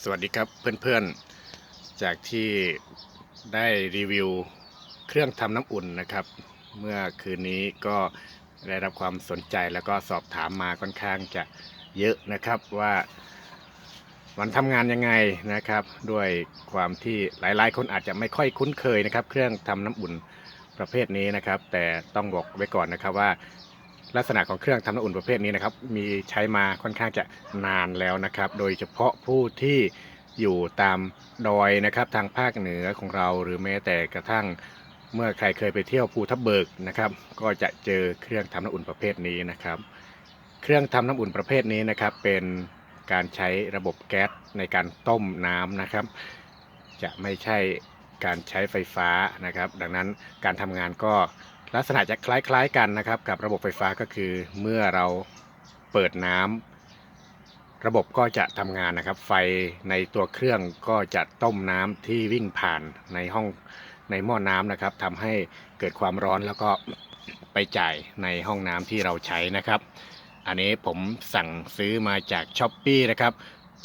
สวัสดีครับเพื่อนๆ จากที่ได้รีวิวเครื่องทำน้ำอุ่นนะครับ เมื่อคืนนี้ก็ได้รับความสนใจแล้วก็สอบถามมาค่อนข้างจะเยอะนะครับว่ามันทำงานยังไงนะครับ ด้วยความที่หลายๆ คนอาจจะไม่ค่อยคุ้นเคยนะครับ เครื่องทำน้ำอุ่นประเภทนี้นะครับ แต่ต้องบอกไว้ก่อนนะครับว่า ลักษณะของเครื่องทำน้ำอุ่นประเภทนี้นะครับมีใช้มาค่อนข้างจะนานแล้วนะครับ โดยเฉพาะผู้ที่อยู่ตามดอยนะครับทางภาคเหนือของเราหรือแม้แต่กระทั่งเมื่อใครเคยไปเที่ยวภูทับเบิกนะครับ ก็จะเจอเครื่องทำน้ำอุ่นประเภทนี้นะครับ เครื่องทำน้ำอุ่นประเภทนี้นะครับเป็นการใช้ระบบแก๊สในการต้มน้ำนะครับ จะไม่ใช่การใช้ไฟฟ้านะครับ ดังนั้นการทำงานก็ ลักษณะจะคล้ายๆกันนะครับ กับระบบไฟฟ้าก็คือ เมื่อเราเปิดน้ำระบบก็จะทำงานนะครับ ไฟในตัวเครื่องก็จะต้มน้ำที่วิ่งผ่านในห้องในหม้อน้ำนะครับทำให้เกิดความร้อนแล้วก็ไปจ่ายในห้องน้ำที่เราใช้นะครับ อันนี้ผมสั่งซื้อมาจากช้อปปีนะครับ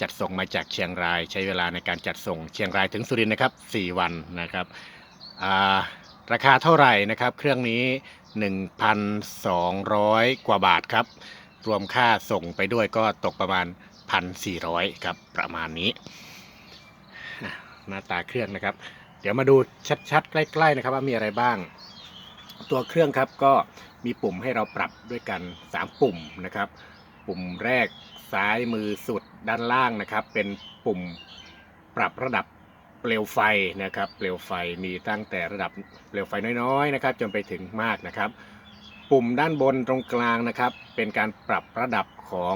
จัดส่งมาจากเชียงรายใช้เวลาในการจัดส่งเชียงรายถึงสุรินทร์นะครับ 4 วันนะครับอ่า ราคาเท่าไหร่นะครับ เครื่องนี้ 1,200 กว่าบาทครับ รวมค่าส่งไปด้วยก็ตกประมาณ 1,400 ครับ ประมาณนี้ หน้าตาเครื่องนะครับ เดี๋ยวมาดูชัดๆ ใกล้ๆนะครับว่ามีอะไรบ้าง ตัวเครื่องครับก็มีปุ่มให้เราปรับด้วยกัน 3 ปุ่มนะครับ ปุ่มแรกซ้ายมือสุดด้านล่างนะครับ เป็นปุ่มปรับระดับ เปลวไฟนะครับเปลวไฟมีตั้งแต่ระดับเปลวไฟน้อยๆนะครับจนไปถึงมากนะครับ ปุ่มด้านบนตรงกลางนะครับ เป็นการปรับระดับของ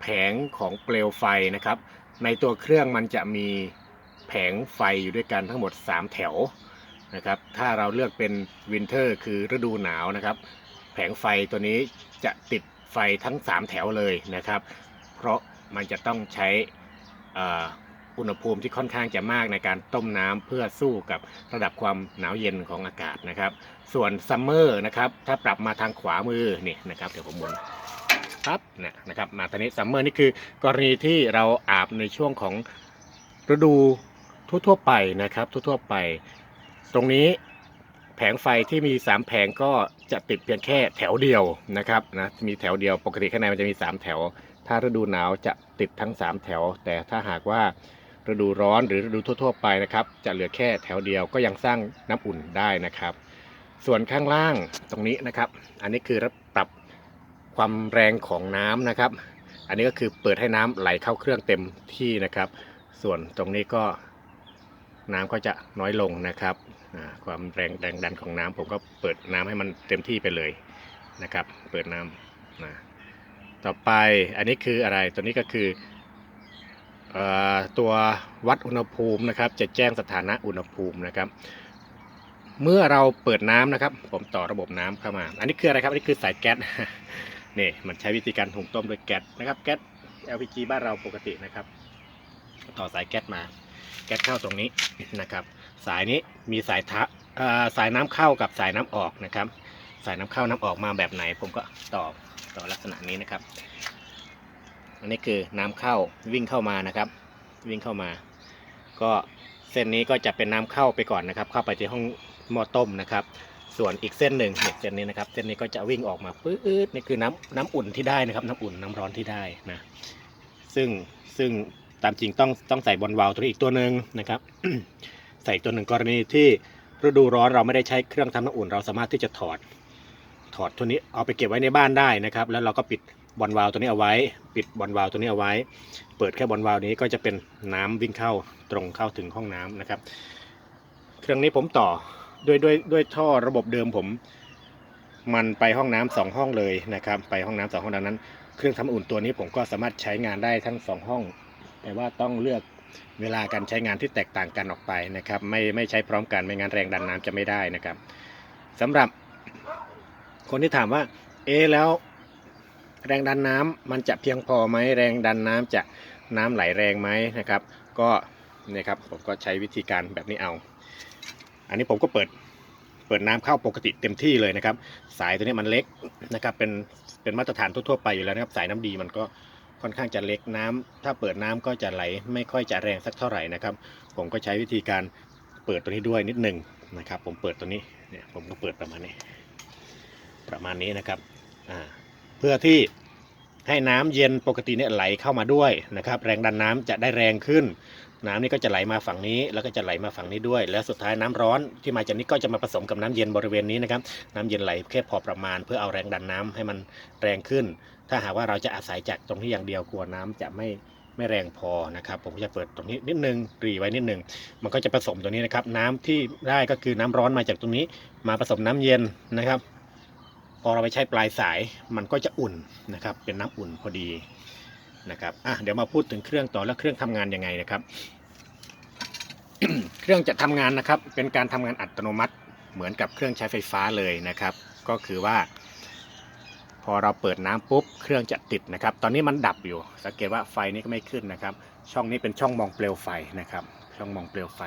แผงของเปลวไฟนะครับ ในตัวเครื่องมันจะมีแผงไฟอยู่ด้วยกันทั้งหมด 3 แถวนะครับถ้าเราเลือกเป็นวินเทอร์คือฤดูหนาวนะครับ แผงไฟตัวนี้จะติดไฟทั้ง 3 แถวเลยนะครับ เพราะมันจะต้องใช้ อุณหภูมิที่ค่อนข้างจะมากในการต้มน้ำเพื่อสู้กับระดับความหนาวเย็นของอากาศนะครับ ส่วนซัมเมอร์นะครับถ้าปรับมาทางขวามือนี่นะครับเดี๋ยวผมหมุนปั๊บเนี่ยนะครับมาตอนนี้ซัมเมอร์นี่คือกรณีที่เราอาบในช่วงของฤดูทั่วๆไปนะครับ ทั่วๆไป ตรงนี้แผงไฟที่มี 3 แผงก็จะติดเพียงแค่แถวเดียวนะครับนะมีแถวเดียวปกติข้างในมันจะมี 3 แถว ถ้าฤดูหนาวจะติดทั้ง 3 แถว แต่ถ้าหากว่า ฤดูร้อนหรือฤดูทั่ว ๆ ไปนะครับ จะเหลือแค่แถวเดียวก็ยังสร้างน้ำอุ่นได้นะครับ ส่วนข้างล่างตรงนี้นะครับ อันนี้คือปรับความแรงของน้ำนะครับ อันนี้ก็คือเปิดให้น้ำไหลเข้าเครื่องเต็มที่นะครับ ส่วนตรงนี้ก็น้ำก็จะน้อยลงนะครับ ความแรงแรงดันของน้ำผมก็เปิดน้ำให้มันเต็มที่ไปเลยนะครับ เปิดน้ำนะต่อไปอันนี้คืออะไรตัวนี้ก็คือ ตัววัดอุณหภูมินะครับ จะแจ้งสถานะอุณหภูมินะครับ เมื่อเราเปิดน้ำนะครับ ผมต่อระบบน้ำเข้ามา อันนี้คืออะไรครับ อันนี้คือสายแก๊สนี่มันใช้วิธีการหุงต้มด้วยแก๊สนะครับ แก๊ส LPG บ้านเราปกตินะครับ ต่อสายแก๊สมา แก๊สเข้าตรงนี้นะครับ สายนี้มีสายทะเอ่อสายน้ำเข้ากับสายน้ำออกนะครับ สายน้ำเข้าน้ำออกมาแบบไหน ผมก็ต่อต่อลักษณะนี้นะครับ อันนี้คือน้ำเข้าวิ่งเข้ามานะครับ วิ่งเข้ามา ก็เส้นนี้ก็จะเป็นน้ำเข้าไปก่อนนะครับ เข้าไปที่ห้องหม้อต้มนะครับ ส่วนอีกเส้นหนึ่งเนี่ยเส้นนี้นะครับ เส้นนี้ก็จะวิ่งออกมาปื๊ดนี่คือน้ำน้ำอุ่นที่ได้นะครับ น้ำอุ่นน้ำร้อนที่ได้นะ ซึ่งซึ่งตามจริงต้องต้องใส่บอลวาล์วตัวอีกตัวหนึ่งนะครับ ใส่ตัวหนึ่งกรณีที่ฤดูร้อนเราไม่ได้ใช้เครื่องทำน้ำอุ่น เราสามารถที่จะถอด ถอดตัวนี้เอาไปเก็บไว้ในบ้านได้นะครับ แล้วเราก็ปิด บอลวาล์วตัวนี้เอาไว้ ปิดบอลวาล์วตัวนี้เอาไว้ เปิดแค่บอลวาล์วนี้ก็จะเป็นน้ำวิ่งเข้าตรงเข้าถึงห้องน้ำนะครับ เครื่องนี้ผมต่อด้วยด้วยด้วยท่อระบบเดิมผม มันไปห้องน้ำสองห้องเลยนะครับ ไปห้องน้ำสองห้องดังนั้น เครื่องทำน้ำอุ่นตัวนี้ผมก็สามารถใช้งานได้ทั้งสองห้อง แต่ว่าต้องเลือกเวลาการใช้งานที่แตกต่างกันออกไปนะครับ ไม่ไม่ใช้พร้อมกันไม่งั้นแรงดันน้ำจะไม่ได้นะครับสำหรับคนที่ถามว่า เอแล้ว แรงดันน้ำมันจะเพียงพอไหมแรงดันน้ำจะน้ำไหลแรงไหมนะครับ ก็เนี่ยครับผมก็ใช้วิธีการแบบนี้เอา อันนี้ผมก็เปิดเปิดน้ำเข้าปกติเต็มที่เลยนะครับ สายตัวนี้มันเล็กนะครับเป็นเป็นมาตรฐานทั่วๆไปอยู่แล้วนะครับ สายน้ำดีมันก็ค่อนข้างจะเล็กน้ำถ้าเปิดน้ำก็จะไหล ไม่ค่อยจะแรงสักเท่าไหร่นะครับ ผมก็ใช้วิธีการเปิดตัวนี้ด้วยนิดหนึ่งนะครับ ผมเปิดตัวนี้เนี่ยผมก็เปิดประมาณนี้ ประมาณนี้นะครับอ่า เพื่อที่ให้น้ำเย็นปกติเนี่ยไหลเข้ามาด้วยนะครับแรงดันน้ำจะได้แรงขึ้น น้ำนี่ก็จะไหลมาฝั่งนี้แล้วก็จะไหลมาฝั่งนี้ด้วย แล้วสุดท้ายน้ำร้อนที่มาจากนี้ก็จะมาผสมกับน้ำเย็นบริเวณนี้นะครับน้ำเย็นไหลแค่พอประมาณ เพื่อเอาแรงดันน้ำให้มันแรงขึ้น ถ้าหากว่าเราจะอาศัยจากตรงที่อย่างเดียวกลัวน้ำจะไม่ไม่แรงพอนะครับผมก็จะเปิดตรงนี้นิดนึงรีไว้นิดนึง มันก็จะผสมตัวนี้นะครับ น้ำที่ได้ก็คือน้ำร้อนมาจากตรงนี้ มาผสมน้ำเย็นนะครับ พอเราไปใช้ปลายสายมันก็จะอุ่นนะครับ เป็นน้ำอุ่นพอดีนะครับอะเดี๋ยวมาพูดถึงเครื่องต่อแล้วเครื่องทำงานยังไงนะครับ เครื่องจะทำงานนะครับ เป็นการทำงานอัตโนมัติเหมือนกับเครื่องใช้ไฟฟ้าเลยนะครับ ก็คือว่า พอเราเปิดน้ำปุ๊บเครื่องจะติดนะครับ ตอนนี้มันดับอยู่ สังเกตว่าไฟนี้ก็ไม่ขึ้นนะครับ ช่องนี้เป็นช่องมองเปลวไฟนะครับ ช่องมองเปลวไฟ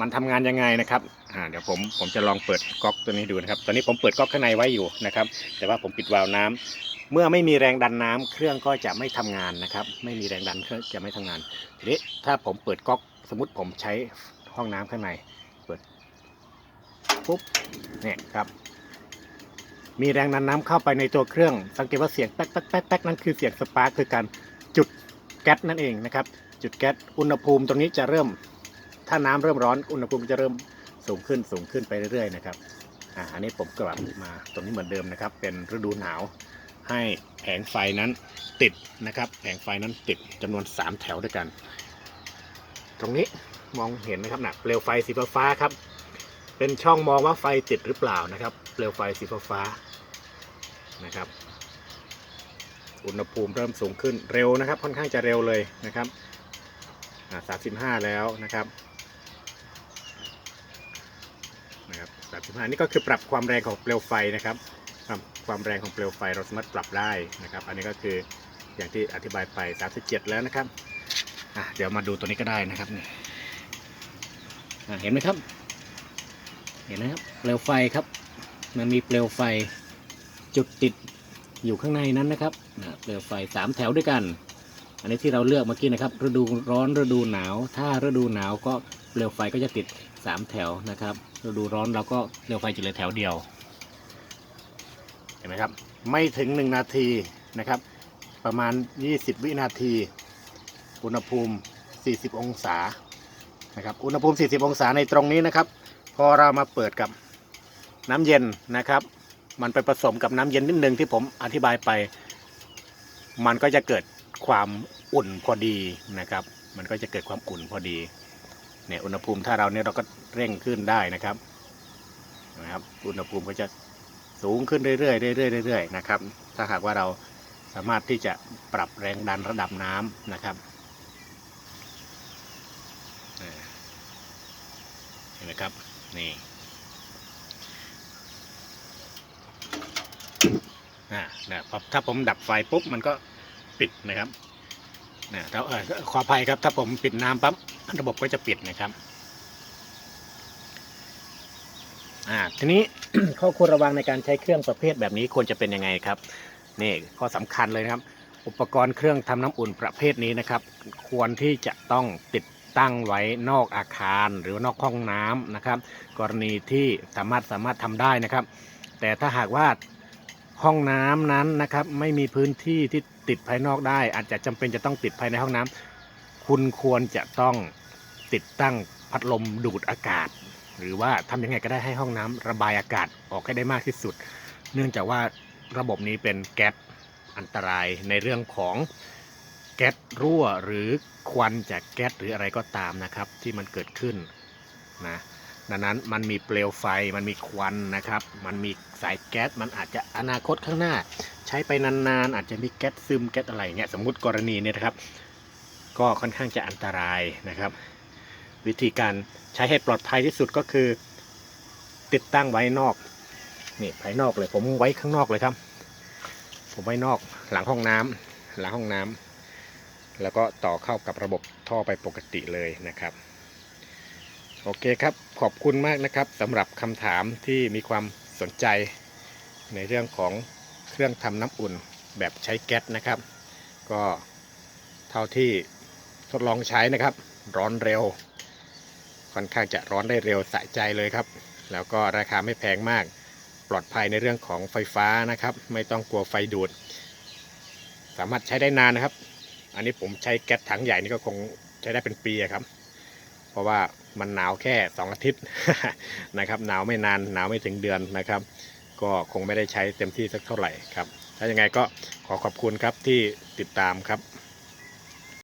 มันทำงานยังไงนะครับอ่าเดี๋ยวผมผมจะลองเปิดก๊อกตัวนี้ดูนะครับ ตอนนี้ผมเปิดก๊อกข้างในไว้อยู่นะครับ แต่ว่าผมปิดวาล์วน้ำเมื่อไม่มีแรงดันน้ำเครื่องก็จะไม่ทำงานนะครับ ไม่มีแรงดันเครื่องจะไม่ทำงาน ทีนี้ถ้าผมเปิดก๊อกสมมติผมใช้ห้องน้ำข้างในเปิดปุ๊บเนี่ยครับมีแรงดันน้ำเข้าไปในตัวเครื่อง สังเกตว่าเสียงแป๊กแป๊กแป๊กแป๊กนั่นคือเสียงสปาร์คคือการจุดแก๊สนั่นเองนะครับ จุดแก๊สอุณหภูมิตรงนี้จะเริ่ม ถ้าน้ำเริ่มร้อนอุณหภูมิจะเริ่มสูงขึ้นสูงขึ้นไปเรื่อยๆนะครับอ่าอันนี้ผมกลับมาตรงนี้เหมือนเดิมนะครับ เป็นฤดูหนาวให้แผงไฟนั้นติดนะครับ แผงไฟนั้นติดจำนวน 3 แถวด้วยกัน ตรงนี้มองเห็นนะครับนะเปลวไฟสีฟ้าครับ เป็นช่องมองว่าไฟติดหรือเปล่านะครับ เปลวไฟสีฟ้านะครับ อุณหภูมิเริ่มสูงขึ้นเร็วนะครับ ค่อนข้างจะเร็วเลยนะครับสามสิบห้าแล้วนะครับ นะครับสามสิบห้านี่ก็คือปรับความแรงของเปลวไฟนะครับความความแรงของเปลวไฟเราสามารถปรับได้นะครับ อันนี้ก็คืออย่างที่อธิบายไป 37 แล้วนะครับเดี๋ยวมาดูตัวนี้ก็ได้นะครับนี่เห็นไหมครับ เห็นไหมครับเปลวไฟครับ มันมีเปลวไฟจุดติดอยู่ข้างในนั้นนะครับเปลวไฟสามแถวด้วยกัน อันนี้ที่เราเลือกเมื่อกี้นะครับฤดูร้อนฤดูหนาว ถ้าฤดูหนาวก็ เปลวไฟก็จะติดสามแถวนะครับฤดูร้อนเราก็เปลวไฟจะเหลือแถวเดียว เห็นไหมครับ ไม่ถึงหนึ่งนาทีนะครับ ประมาณ 20 วินาที อุณหภูมิ 40 องศานะครับอุณหภูมิ 40 องศาในตรงนี้นะครับ พอเรามาเปิดกับน้ำเย็นนะครับ มันไปผสมกับน้ำเย็นนิดนึงที่ผมอธิบายไป มันก็จะเกิดความอุ่นพอดีนะครับ มันก็จะเกิดความอุ่นพอดี เนี่ยอุณหภูมิถ้าเราเนี่ยเราก็เร่งขึ้นได้นะครับนะครับ อุณหภูมิก็จะสูงขึ้นเรื่อยๆเรื่อยๆเรื่อยๆนะครับ ถ้าหากว่าเราสามารถที่จะปรับแรงดันระดับน้ำนะครับเห็นไหมครับนี่อ่านะพอถ้าผมดับไฟปุ๊บมันก็ปิดนะครับ นะถ้าเออขออภัยครับ ถ้าผมปิดน้ำปั๊บระบบก็จะปิดนะครับอ่าทีนี้ข้อควรระวังในการใช้เครื่องประเภทแบบนี้ควรจะเป็นยังไงครับนี่ข้อสำคัญเลยนะครับ อุปกรณ์เครื่องทำน้ำอุ่นประเภทนี้นะครับ ควรที่จะต้องติดตั้งไว้นอกอาคารหรือนอกห้องน้ำนะครับ กรณีที่สามารถสามารถทำได้นะครับ แต่ถ้าหากว่าห้องน้ำนั้นนะครับ ไม่มีพื้นที่ที่ ติดภายนอกได้ อาจจะจำเป็นจะต้องติดภายในห้องน้ำคุณควรจะต้องติดตั้งพัดลมดูดอากาศ หรือว่าทำยังไงก็ได้ให้ห้องน้ำระบายอากาศออกให้ได้มากที่สุด เนื่องจากว่าระบบนี้เป็นแก๊สอันตรายในเรื่องของแก๊สรั่วหรือควันจากแก๊สหรืออะไรก็ตามนะครับ ที่มันเกิดขึ้นนะดังนั้นมันมีเปลวไฟมันมีควันนะครับ มันมีสายแก๊สมันอาจจะอนาคตข้างหน้า ใช้ไปนานๆ อาจจะมีแก๊สซึมแก๊สอะไรเงี้ยสมมุติกรณีเนี่ยนะครับ ก็ค่อนข้างจะอันตรายนะครับ วิธีการใช้ให้ปลอดภัยที่สุดก็คือ ติดตั้งไว้นอกนี่ภายนอกเลย ผมไว้ข้างนอกเลยครับ ผมไว้นอกหลังห้องน้ำหลังห้องน้ำแล้วก็ต่อเข้ากับระบบท่อไปปกติเลยนะครับโอเคครับขอบคุณมากนะครับสำหรับคำถามที่มีความสนใจในเรื่องของ เครื่องทำน้ำอุ่นแบบใช้แก๊สนะครับ ก็เท่าที่ทดลองใช้นะครับ ร้อนเร็ว ค่อนข้างจะร้อนได้เร็วสะใจเลยครับ แล้วก็ราคาไม่แพงมาก ปลอดภัยในเรื่องของไฟฟ้านะครับ ไม่ต้องกลัวไฟดูด สามารถใช้ได้นานนะครับ อันนี้ผมใช้แก๊สถังใหญ่นี่ก็คงใช้ได้เป็นปีครับ เพราะว่ามันหนาวแค่ 2 อาทิตย์นะครับ หนาวไม่นานหนาวไม่ถึงเดือนนะครับ ก็คงไม่ได้ใช้เต็มที่สักเท่าไหร่ครับ ถ้ายังไงก็ขอขอบคุณครับที่ติดตามครับ